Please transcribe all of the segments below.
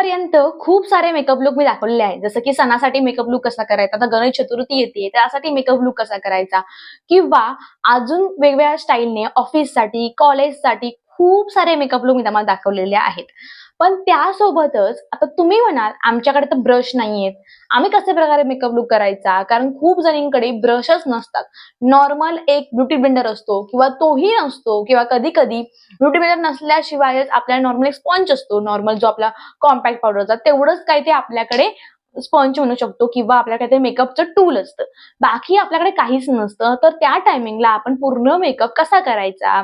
आतापर्यंत खूप सारे मेकअप लुक मी दाखवलेले आहेत. जसं की सणासाठी मेकअप लुक कसा करायचा? आता गणेश चतुर्थी येते त्यासाठी मेकअप लुक कसा करायचा? किंवा अजून वेगवेगळ्या स्टाईलने ऑफिससाठी कॉलेजसाठी खूप सारे मेकअप लुक मी तुम्हाला दाखवलेले आहेत. पण त्यासोबतच आता तुम्ही म्हणाल आमच्याकडे तर ब्रश नाहीयेत. आम्ही कसे प्रकारे मेकअप लुक करायचा? कारण खूप जणींकडे ब्रशच नसतात. नॉर्मल एक ब्युटी ब्लेंडर असतो किंवा तोही नसतो किंवा कधी कधी ब्युटी ब्लेंडर नसल्याशिवायच आपल्याला नॉर्मल एक स्पॉन्ज असतो. नॉर्मल जो आपला कॉम्पॅक्ट पावडरचा तेवढंच काही ते आपल्याकडे स्पॉन्ज म्हणू शकतो किंवा आपल्याकडे मेकअपचं टूल असतं. बाकी आपल्याकडे काहीच नसतं. तर त्या टायमिंगला आपण पूर्ण मेकअप कसा करायचा?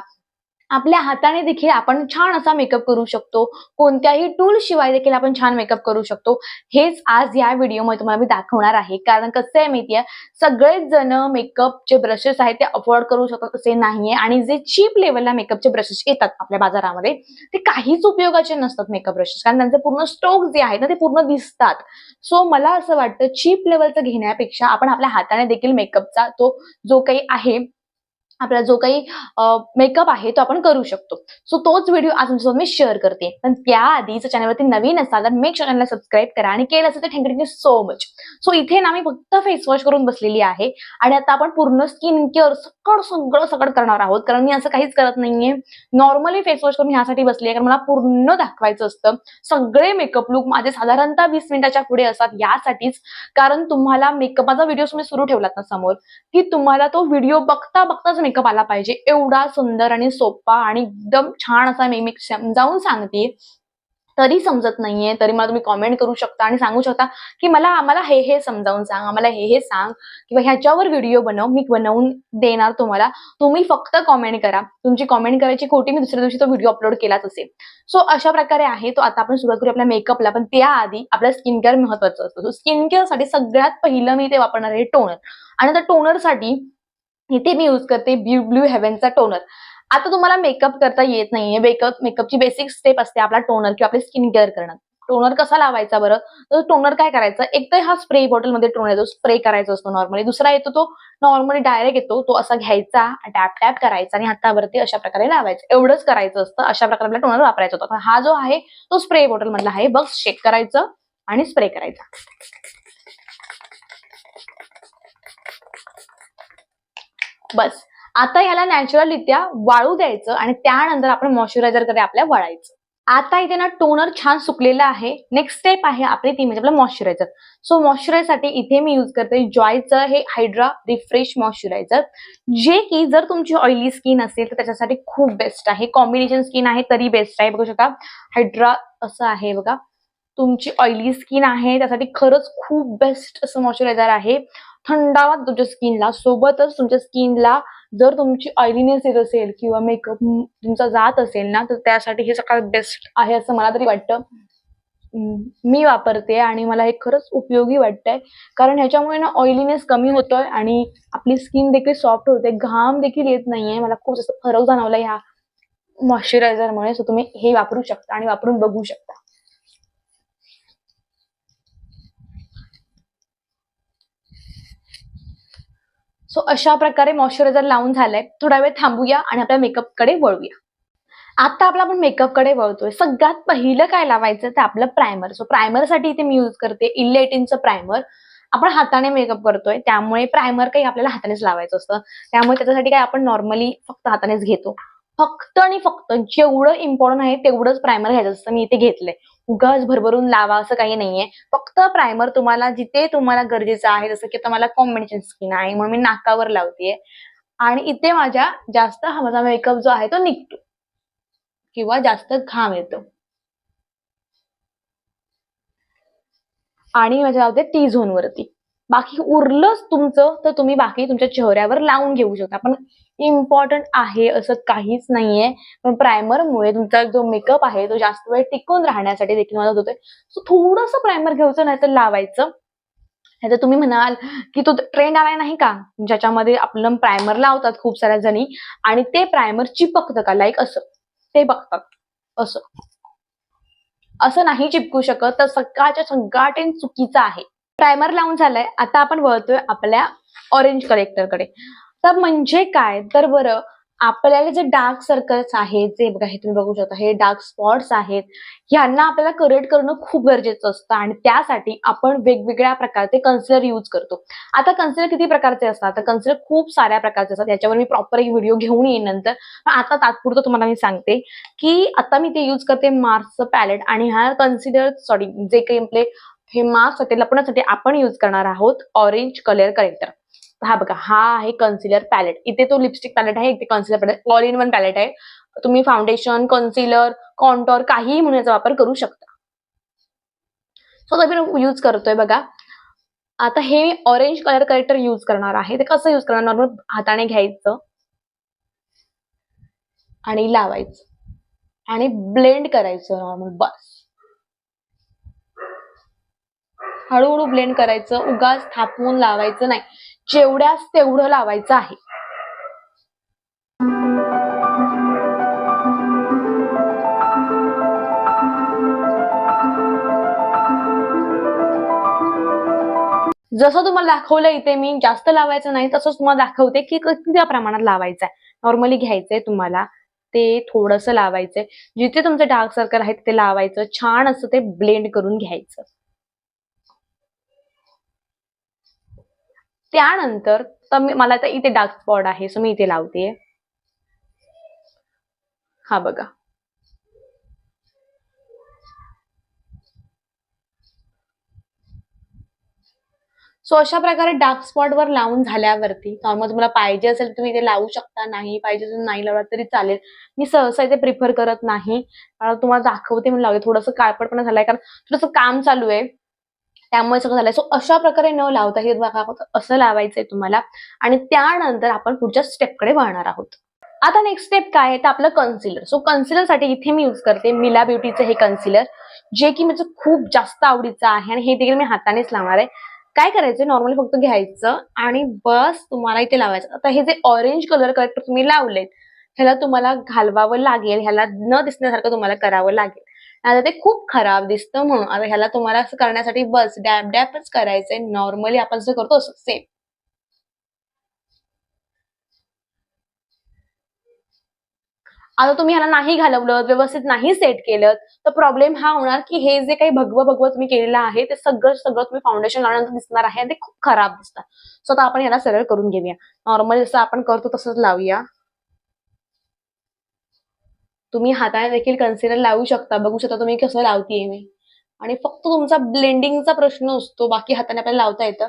आपल्या हाताने देखील आपण छान असा मेकअप करू शकतो. कोणत्याही टूल शिवाय देखील आपण छान मेकअप करू शकतो. हेच आज या व्हिडिओमध्ये तुम्हाला मी दाखवणार आहे. कारण कसं आहे माहितीये? सगळेच जण मेकअपचे ब्रशेस आहेत ते अफोर्ड करू शकतात असे नाहीये. आणि जे चीप लेवलला मेकअपचे ब्रशेस येतात आपल्या बाजारामध्ये ते काहीच उपयोगाचे नसतात मेकअप ब्रशेस कारण त्यांचे पूर्ण स्ट्रोक जे आहेत ना ते पूर्ण दिसतात. सो मला असं वाटतं चीप लेवलचं घेण्यापेक्षा आपण आपल्या हाताने देखील मेकअपचा तो जो काही आहे आपला जो काही मेकअप आहे तो आपण करू शकतो. सो तोच व्हिडिओ आज तुमच्यासोबत मी शेअर करते. पण त्याआधी जर चॅनलवरती नवीन असाल तर मेक चॅनलला सबस्क्राईब करा आणि केलं असेल तर thank you thank you so much so इथे ना मी फक्त फेस वॉश करून बसलेली आहे आणि आता आपण पूर्ण स्किन केअर सगळं सगळं सगळं करणार आहोत. कारण मी असं काहीच करत नाहीये. नॉर्मली फेस वॉश करून ह्यासाठी बसली आहे कारण मला पूर्ण दाखवायचं असतं. सगळे मेकअप लुक माझे साधारणतः वीस मिनिटाच्या पुढे असतात यासाठीच. कारण तुम्हाला मेकअपचा व्हिडिओ तुम्ही सुरू ठेवलात ना समोर की तुम्हाला तो व्हिडिओ बघता बघताच मेकअप आला पाहिजे. एवढा सुंदर आणि सोपा आणि एकदम छान असा मी समजावून सांगते. तरी समजत नाहीये तरी मला तुम्ही कॉमेंट करू शकता आणि सांगू शकता की मला आम्हाला हे हे समजावून सांग आम्हाला हे हे सांग किंवा ह्याच्यावर व्हिडिओ बनव मी बनवून देणार तुम्हाला. तुम्ही फक्त कॉमेंट करा. तुमची कॉमेंट करायची खोटी मी दुसऱ्या दिवशी तो व्हिडिओ अपलोड केलाच असेल. सो अशा प्रकारे आहे. तो आता आपण सुरुवात करू आपल्या मेकअपला पण त्याआधी आपल्या स्किन केअर महत्वाचं असतो. सो स्किन केअरसाठी सगळ्यात पहिलं मी ते वापरणार आहे टोनर आणि त्या टोनरसाठी इथे मी यूज करते ब्ल्यू ब्ल्यू हेव्हनचा टोनर आता तुम्हाला मेकअप करता येत नाहीये. मेकअप मेकअपची बेसिक स्टेप असते आपला टोनर किंवा आपले स्किन केअर करणं. टोनर कसा लावायचा बरं? तर टोनर काय करायचं? एक तर हा स्प्रे बॉटलमध्ये टोनर येतो. स्प्रे करायचा असतो नॉर्मली दुसरा येतो तो नॉर्मली डायरेक्ट येतो. तो असा घ्यायचा टॅप टॅप करायचा आणि हातावरती अशा प्रकारे लावायचं. एवढंच करायचं असतं. अशा प्रकारे आपला टोनर वापरायचा होता. हा जो आहे तो स्प्रे बॉटल मधला आहे. बघ शेक करायचं आणि स्प्रे करायचा. बस. आता याला नॅचरलरित्या वाळू द्यायचं आणि त्यानंतर आपण मॉइश्चरायझरकडे आपल्या वळायचं. आता इथे ना टोनर छान सुकलेला आहे. नेक्स्ट स्टेप आहे आपली ती म्हणजे आपलं मॉइश्चरायझर सो मॉइश्चरायझरसाठी इथे मी युज करते जॉयचं हे हायड्रा रिफ्रेश मॉइश्चरायझर जे की जर तुमची ऑइली स्किन असेल तर त्याच्यासाठी खूप बेस्ट आहे. कॉम्बिनेशन स्किन आहे तरी बेस्ट आहे. बघू शकता. हायड्रा असं आहे बघा. तुमची ऑइली स्किन आहे त्यासाठी खरंच खूप बेस्ट असं मॉइश्चरायझर आहे. थंडावा तुमच्या स्किनला सोबतच तुमच्या स्किनला जर तुमची ऑइलीनेस येत असेल किंवा मेकअप तुमचा जात असेल ना तर त्यासाठी हे सगळ्यात बेस्ट आहे असं मला तरी वाटतं. मी वापरते आणि मला हे खरंच उपयोगी वाटतंय. कारण ह्याच्यामुळे ना ऑइलीनेस कमी होतोय आणि आपली स्किन देखील सॉफ्ट होते. घाम देखील येत नाहीये. मला खूप जास्त फरक जाणवला ह्या मॉइश्चरायझरमुळे सो तुम्ही हे वापरू शकता आणि वापरून बघू शकता. सो अशा प्रकारे मॉइश्चरायझर लावून झालंय. थोडा वेळ थांबूया आणि आपल्या मेकअपकडे वळूया. आता आपला आपण मेकअपकडे वळतोय. सगळ्यात पहिलं काय लावायचं ते आपलं प्रायमर सो प्रायमरसाठी इथे मी यूज करते इलेटिनचं प्रायमर आपण हाताने मेकअप करतोय त्यामुळे प्रायमर काही आपल्याला हातानेच लावायचं असतं. त्यामुळे त्याच्यासाठी काय आपण नॉर्मली फक्त हातानेच घेतो. फक्त आणि फक्त जेवढं इम्पॉर्टंट आहे तेवढंच प्रायमर घ्यायचं असतं. मी इथे घेतलंय. उगाच भरभरून लावा असं काही नाहीये. फक्त प्रायमर तुम्हाला जिथे तुम्हाला गरजेचं आहे जसं की मला कॉम्बिनेशन स्किन आहे म्हणून मी नाकावर लावतेय. आणि इथे माझ्या जास्त हा माझा मेकअप जो आहे तो निघतो. किंवा जास्त घाम येतो. आणि माझ्या लावते टी झोन वरती. बाकी उरलंच तुमचं तर तुम्ही बाकी तुमच्या चेहऱ्यावर लावून घेऊ शकता. पण इम्पॉर्टंट आहे असं काहीच नाहीये. पण प्रायमरमुळे तुमचा जो मेकअप आहे तो जास्त वेळ टिकून राहण्यासाठी देखील मदत होते. सो थोडस प्रायमर घ्यायचं नाही तर लावायचं. तर तुम्ही म्हणाल की तो ट्रेंड आलाय नाही का? ज्याच्यामध्ये आपलं प्रायमर लावतात खूप साऱ्या जणी आणि ते प्रायमर चिपकतं का? लाईक असं. ते बघतात. असं. असं नाही चिपकू शकत तर सकाळच्या सगळा ट्रेंड चुकीचा आहे. प्रायमर लावून झालाय. आता आपण वळतोय आपल्या ऑरेंज कलेक्टरकडे तर म्हणजे काय? तर बरं आपल्याला जे डार्क सर्कल्स आहेत जे बघा हे तुम्ही बघू शकता हे डार्क स्पॉट्स आहेत यांना आपल्याला करेक्ट करणं खूप गरजेचं असतं आणि त्यासाठी आपण वेगवेगळ्या प्रकारचे कन्सिलर यूज करतो. आता कन्सिलर किती प्रकारचे असतात? तर कन्सिलर खूप साऱ्या प्रकारचे असतात. याच्यावर मी प्रॉपर एक व्हिडिओ घेऊन येईन नंतर. पण आता तात्पुरतं तुम्हाला मी सांगते की आता मी ते यूज करते मार्सचं पॅलेट आणि हा कन्सिलर सॉरी जे काही आपले हे मास्क लपवण्यासाठी आपण यूज करणार आहोत ऑरेंज कलर करेक्टर हा बघा हा आहे कन्सिलर पॅलेट इथे तो लिपस्टिक पॅलेट आहे इथे concealer palette all in one palette आहे. तुम्ही फाउंडेशन कन्सिलर कॉन्टॉर काहीही म्हणून याचा वापर करू शकता. सो मी यूज करतोय बघा. आता हे मी ऑरेंज कलर करेक्टर यूज करणार आहे. ते कसं यूज करणार? नॉर्मल हाताने घ्यायचं आणि लावायचं. आणि ब्लेंड करायचं नॉर्मल बस. हळूहळू ब्लेंड करायचं उगाच थापवून लावायचं नाही. जेवढ्यास तेवढं लावायचं आहे. जसं तुम्हाला दाखवलं इथे मी जास्त लावायचं नाही तसंच तुम्हाला दाखवते की किती प्रमाणात लावायचं आहे नॉर्मली घ्यायचंय तुम्हाला ते थोडंसं लावायचंय. जिथे तुमचे डार्क सर्कल आहेत ते लावायचं. छान असं ते ब्लेंड करून घ्यायचं. त्यानंतर तर मला आता इथे डार्क स्पॉट आहे सो मी इथे लावते. हा बघा. सो अशा प्रकारे डार्क स्पॉट वर लावून झाल्यावरती नॉर्मल तुम्हाला पाहिजे असेल तुम्ही इथे लावू शकता नाही पाहिजे असेल तर नाही लावला तरी चालेल. मी सहसा इथे प्रिफर करत नाही. कारण तुम्हाला दाखवते म्हणून लावते. थोडंसं काळपटपणा झालाय कारण थोडंसं काम चालू आहे. त्यामुळे सगळं झालंय. सो अशा प्रकारे न लावता हे बघा असं लावायचंय तुम्हाला. आणि त्यानंतर आपण पुढच्या स्टेपकडे वळणार आहोत. आता नेक्स्ट स्टेप काय आहे? तर आपलं कन्सिलर सो कन्सिलरसाठी इथे मी यूज करते मिला ब्युटीचं हे कन्सिलर जे की माझं खूप जास्त आवडीचं आहे आणि हे देखील मी हातानेच लावणार आहे. काय करायचं नॉर्मली फक्त घ्यायचं आणि बस तुम्हाला इथे लावायचं. आता हे जे ऑरेंज कलर करेक्टर तुम्ही लावलेत ह्याला तुम्हाला घालवावं लागेल. ह्याला न दिसण्यासारखं तुम्हाला करावं लागेल. आता ते खूप खराब दिसतं म्हणून. आता ह्याला तुम्हाला असं करण्यासाठी बस डॅप डॅपच करायचंय. नॉर्मली आपण जसं करतो असं सेम आता तुम्ही ह्याला नाही घालवलं व्यवस्थित नाही सेट केलं तर प्रॉब्लेम हा होणार की हे जे काही भगवं भगवं तुम्ही केलेलं आहे ते सगळं सगळं तुम्ही फाउंडेशन लावल्यानंतर दिसणार आहे आणि ते खूप खराब दिसतात. सो आता आपण याला सरळ करून घेऊया. नॉर्मल जसं आपण करतो तसंच लावूया. तुम्ही हाताने देखील कन्सिलर लावू शकता. बघू शकता तुम्ही कसं लावतीये मी. आणि फक्त तुमचा ब्लेंडिंगचा प्रश्न असतो. बाकी हाताने आपल्याला लावता येतं.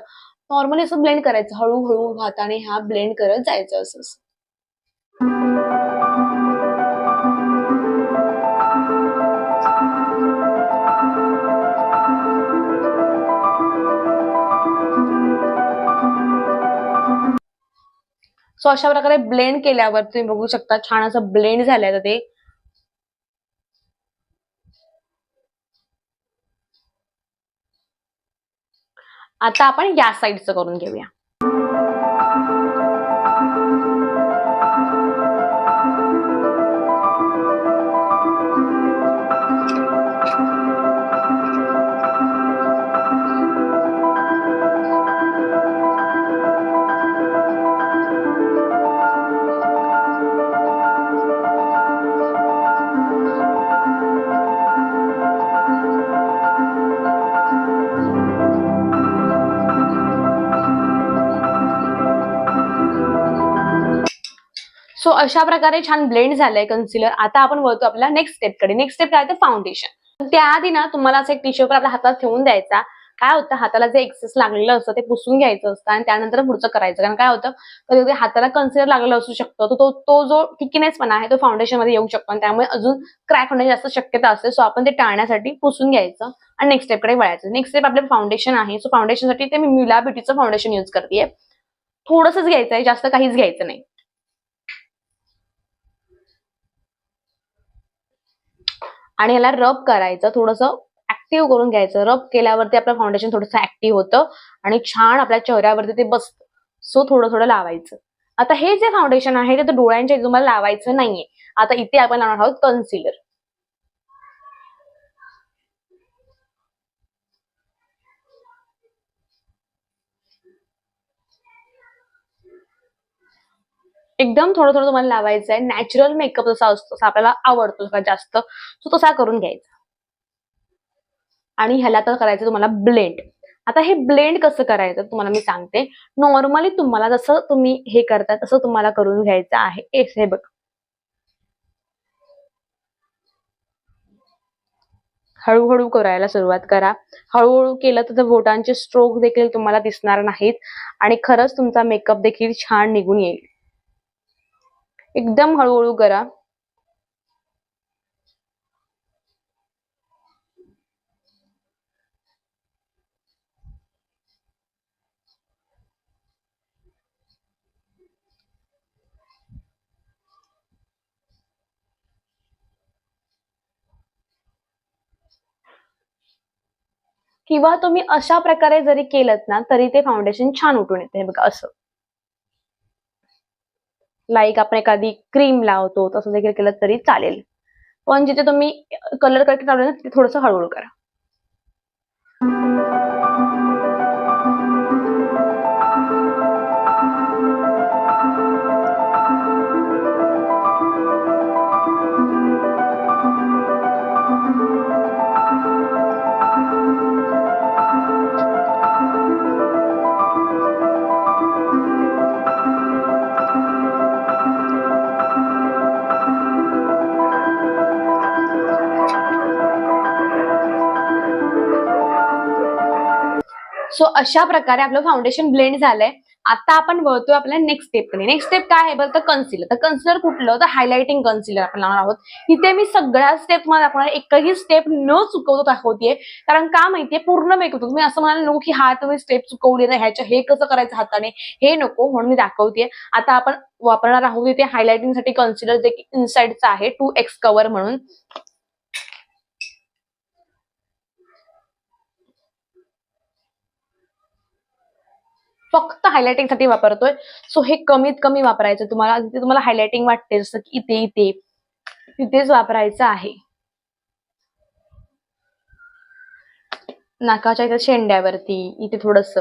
नॉर्मली असं ब्लेंड करायचं. हळूहळू हाताने हा ब्लेंड करत जायचं असं सो अशा प्रकारे ब्लेंड केल्यावर तुम्ही बघू शकता. छान असं ब्लेंड झालंय ते. आता आपण या साईडचं करून घेऊया. सो अशा प्रकारे छान ब्लेंड झालंय कन्सिलर आता आपण वळतो आपल्या नेक्स्ट स्टेपकडे नेक्स्ट स्टेप काय तर फाउंडेशन त्याआधी ना तुम्हाला असं एक टिश्यू पेपर आपल्या हातात ठेवून द्यायचा. काय होतं? हाताला जे एक्सेस लागलेलं असतं ते पुसून घ्यायचं असतं आणि त्यानंतर पुढचं करायचं. कारण काय होतं? कधी हाताला कन्सिलर लागलेलं असू शकतं. तो तो जो थिकनेसपणा आहे तो फाउंडेशनमध्ये येऊ शकतो आणि त्यामुळे अजून क्रॅक होण्याची जास्त शक्यता असते. सो आपण ते टाळण्यासाठी पुसून घ्यायचं आणि नेक्स्ट स्टेपकडे वळायचं. नेक्स्ट स्टेप आपलं फाउंडेशन आहे. सो फाउंडेशनसाठी ते मी म्युला ब्युटीचं फाउंडेशन यूज करते थोडंसंच घ्यायचं आहे जास्त काहीच घ्यायचं नाही. आणि ह्याला रब करायचं थोडंसं ऍक्टिव्ह करून घ्यायचं. रब केल्यावरती आपलं फाउंडेशन थोडंसं ऍक्टिव्ह होतं आणि छान आपल्या चेहऱ्यावरती ते बसतं. सो थोडं थोडं लावायचं. आता हे जे फाउंडेशन आहे ते डोळ्यांच्या इथे तुम्हाला लावायचं नाहीये. आता इथे आपण लावणार आहोत कन्सिलर एकदम थोडं थोडं तुम्हाला लावायचं आहे. नॅचरल मेकअप जसा असतो तसा आपल्याला आवडतो सगळ्यात जास्त तो तसा करून घ्यायचा. आणि ह्याला तर करायचं तुम्हाला ब्लेंड आता हे ब्लेंड कसं करायचं तुम्हाला मी सांगते. नॉर्मली तुम्हाला जसं तुम्ही हे करता तसं तुम्हाला करून घ्यायचं आहे. एस हे बघ. हळूहळू करायला सुरुवात करा. हळूहळू केलं तर बोटांचे स्ट्रोक देखील तुम्हाला दिसणार नाहीत. आणि खरंच तुमचा मेकअप देखील छान निघून येईल. एकदम हळूहळू करा. किंवा तुम्ही अशा प्रकारे जरी केलं ना तरी ते फाउंडेशन छान उठून येते. हे बघा असं. लाईक आपण एखादी क्रीम लावतो तसं देखील केलं तरी चालेल. पण जिथे तुम्ही कलर करके लावले ना तिथे थोडंसं हळूहळू करा. सो अशा प्रकारे आपलं फाउंडेशन ब्लेंड झालंय. आता आपण वळतोय आपल्या नेक्स्ट स्टेपकडे नेक्स्ट स्टेप काय आहे? बरं तर कन्सिलर तर कन्सिलर कुठलं? तर हायलायटिंग कन्सिलर आपण लावणार आहोत. इथे मी सगळ्या स्टेपमध्ये दाखवणार एकही स्टेप न चुकवतो दाखवतेय. कारण का माहितीये? पूर्ण मेकअप तुम्ही असं म्हणाल नको की हा तुम्ही स्टेप चुकवली ना ह्याच्या हे कसं करायचं हाताने? हे नको म्हणून मी दाखवते आता आपण वापरणार आहोत इथे हायलायटिंगसाठी कन्सिलर जे की इनसाइडचं आहे टू एक्स कवर म्हणून. फक्त हायलायटिंगसाठी वापरतोय. सो हे कमीत कमी वापरायचं तुम्हाला. जिथे तुम्हाला हायलायटिंग वाटते जसं की इथे इथे तिथेच वापरायचं आहे. नाकाच्या इथे शेंड्यावरती इथे थोडस.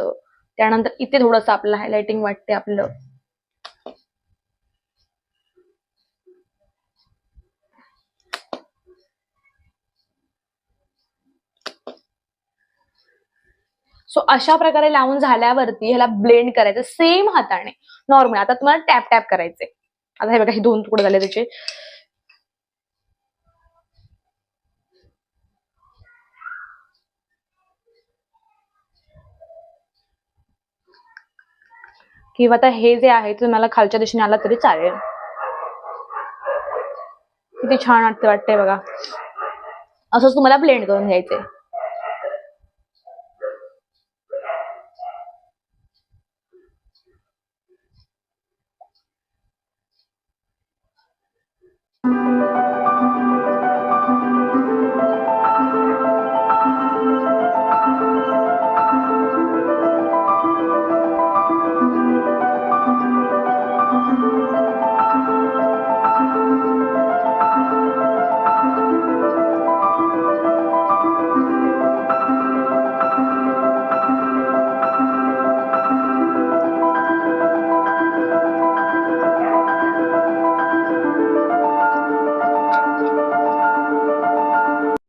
त्यानंतर इथे थोडस आपलं हायलायटिंग वाटते आपलं. सो अशा प्रकारे लावून झाल्यावरती ह्याला ब्लेंड करायचं. सेम हाताने. नॉर्मल आता तुम्हाला टॅप टॅप करायचे आता हे बघा हे दोन तुकडे झाले त्याचे. किंवा आता हे जे आहे ते तुम्हाला खालच्या दिशेने आला तरी चालेल. किती छान वाटते वाटते बघा. असंच तुम्हाला ब्लेंड करून घ्यायचंय.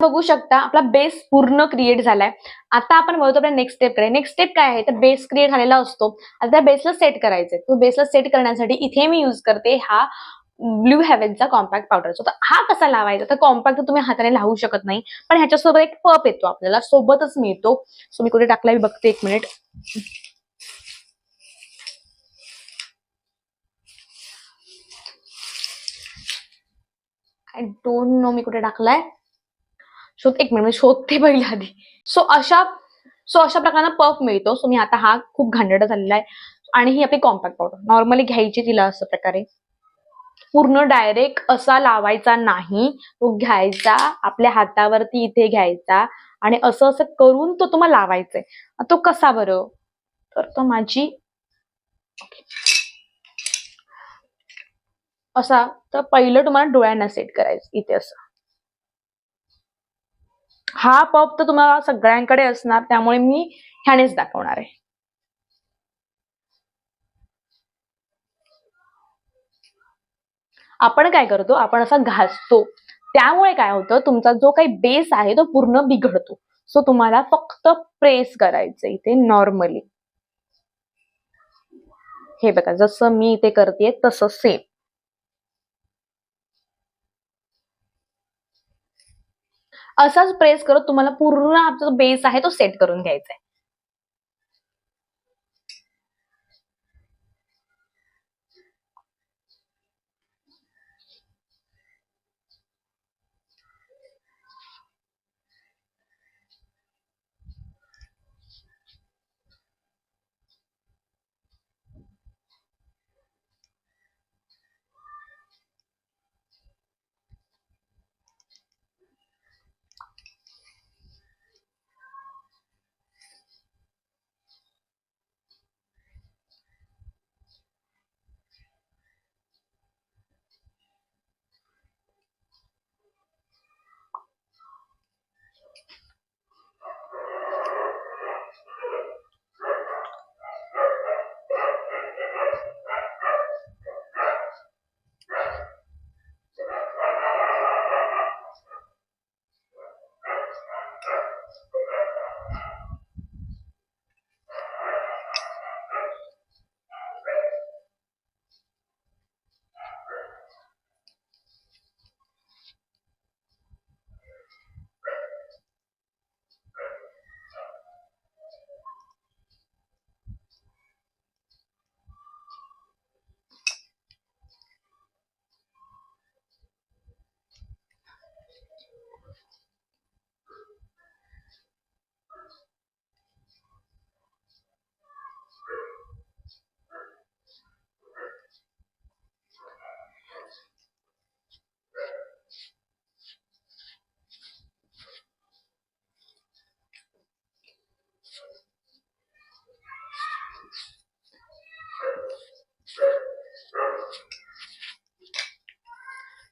बघू शकता आपला बेस पूर्ण क्रिएट झालाय. आता आपण बोलतो आपल्या नेक्स्ट स्टेपकडे नेक्स्ट स्टेप काय आहे? तर बेस क्रिएट झालेला असतो. आता त्या बेसला सेट करायचंय. तो बेसला सेट करण्यासाठी इथे मी युज करते हा ब्ल्यू हेव्हनचा कॉम्पॅक्ट पावडर तर हा कसा लावायचा? तर कॉम्पॅक्ट तुम्ही हाताने लावू शकत नाही. पण ह्याच्यासोबत एक पप येतो आपल्याला. सोबतच मिळतो. सो मी कुठे टाकला मी बघते एक मिनिट आय डोंट नो मी कुठे टाकलाय. शोध एक मिनिट मी शोधते पहिले आधी. सो अशा सो अशा प्रकारनं पफ मिळतो. सो मी आता हा खूप घाणेरडा झालेला आहे. आणि ही आपली कॉम्पॅक्ट पावडर नॉर्मली घ्यायची तिला असं प्रकारे. पूर्ण डायरेक्ट असा लावायचा नाही. तो घ्यायचा आपल्या हातावरती इथे घ्यायचा. आणि असं असं करून तो तुम्हाला लावायचा आहे तो कसा बरं? तर तो माझी असा. तर पहिलं तुम्हाला डोळ्यांना सेट करायचं इथे असं. हा पॉप तर तुम्हाला सगळ्यांकडे असणार त्यामुळे मी ह्यानेच दाखवणार आहे. आपण काय करतो आपण असा घासतो. त्यामुळे काय होतं तुमचा जो काही बेस आहे तो पूर्ण बिघडतो. सो तुम्हाला फक्त प्रेस करायचं इथे नॉर्मली हे बघा जसं मी इथे करते तसं सेम असाच प्रेस करत तुम्हाला पूर्ण आपला बेस आहे तो सेट करून घ्यायचा आहे.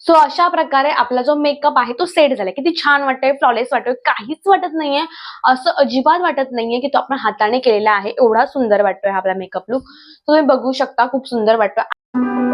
सो अशा प्रकारे आपला जो मेकअप आहे तो सेट झाला किती छान वाटतंय फ्लॉलेस वाटतोय. काहीच वाटत नाहीये. असं अजिबात वाटत नाहीये की तो आपण हाताने केलेला आहे. एवढा सुंदर वाटतोय हा आपला मेकअप लुक तुम्ही बघू शकता खूप सुंदर वाटतोय.